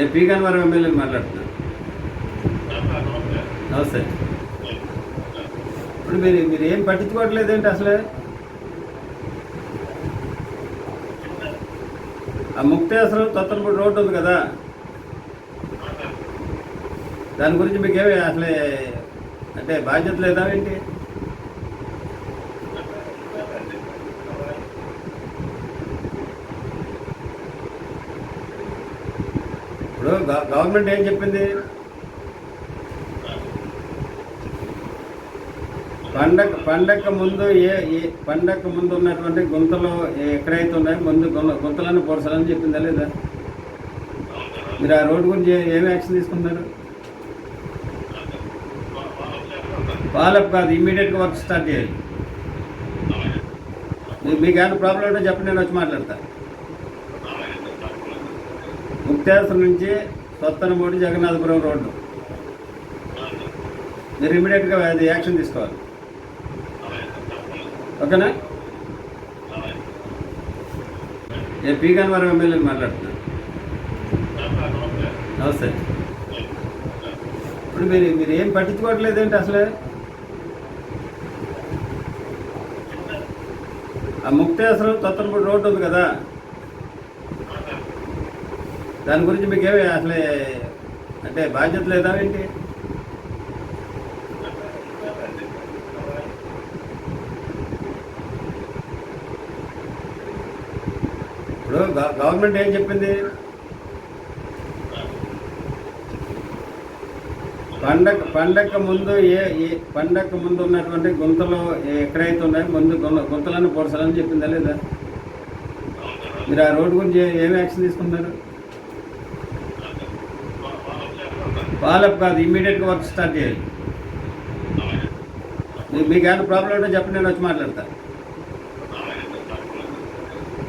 నేను పీ గన్నవరం ఎమ్మెల్యేని మాట్లాడుతున్నాను నమస్తే. ఇప్పుడు మీరు మీరు ఏం పట్టించుకోవట్లేదేంటి అసలే? ఆ ముక్తేశ్వరం తొత్తనపూడి రోడ్డు ఉంది కదా. దాని గురించి మీకేమి అసలే అంటే బాధ్యత లేదా ఏంటి? ఇప్పుడు గవర్నమెంట్ ఏం చెప్పింది? పండగ పండగ ముందు ఏ ఏ పండగ ముందు ఉన్నటువంటి గుంతలు ఎక్కడైతే ఉన్నాయో ముందు గుంత- గుంతలను పొడసాలని చెప్పిందా లేదా? మీరు ఆ రోడ్డు గురించి ఏమి ఏం యాక్షన్ తీసుకున్నారు? ఫాలోఅప్ కాదు ఇమీడియట్గా వర్క్ స్టార్ట్ చేయాలి. మీకు ఏమైనా ప్రాబ్లం ఉంటే చెప్పండి నేను వచ్చి మాట్లాడతాను ముక్తేశ్వరం నుంచి సొత్తనమూడి జగన్నాథపురం రోడ్డు. మీరు ఇమీడియట్గా అది యాక్షన్ తీసుకోవాలి. ఓకేనా? నేను పీ గన్నవరం ఎమ్మెల్యేని మాట్లాడుతున్నాను నమస్తే. ఇప్పుడు మీరు మీరు ఏం పట్టించుకోవట్లేదేంటి అసలే? ఆ ముక్తేశ్వరం తొత్తనపూడి రోడ్డు ఉంది కదా. దాని గురించి మీకేమి అసలే అంటే బాధ్యత లేదా ఏంటి? ఇప్పుడు గవర్నమెంట్ ఏం చెప్పింది? పండగ పండగ ముందు ఏ ఏ పండగ ముందు ఉన్నటువంటి గుంతలు ఎక్కడైతే ఉన్నాయో ముందు గుంత- గుంతలను పొడసాలని చెప్పిందా లేదా? మీరు ఆ రోడ్డు గురించి ఏమి ఏం యాక్షన్ తీసుకున్నారు? ఫాలోఅప్ కాదు ఇమీడియట్గా వర్క్ స్టార్ట్ చేయాలి. మీకు ఏమైనా ప్రాబ్లం ఉంటే చెప్పండి నేను వచ్చి మాట్లాడతా.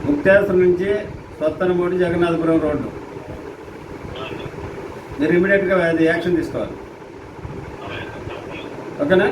ముక్తేశ్వరం నుంచి సొత్తనమూడి జగన్నాథపురం రోడ్డు. మీరు ఇమీడియట్గా అది యాక్షన్ తీసుకోవాలి. ఓకేనా?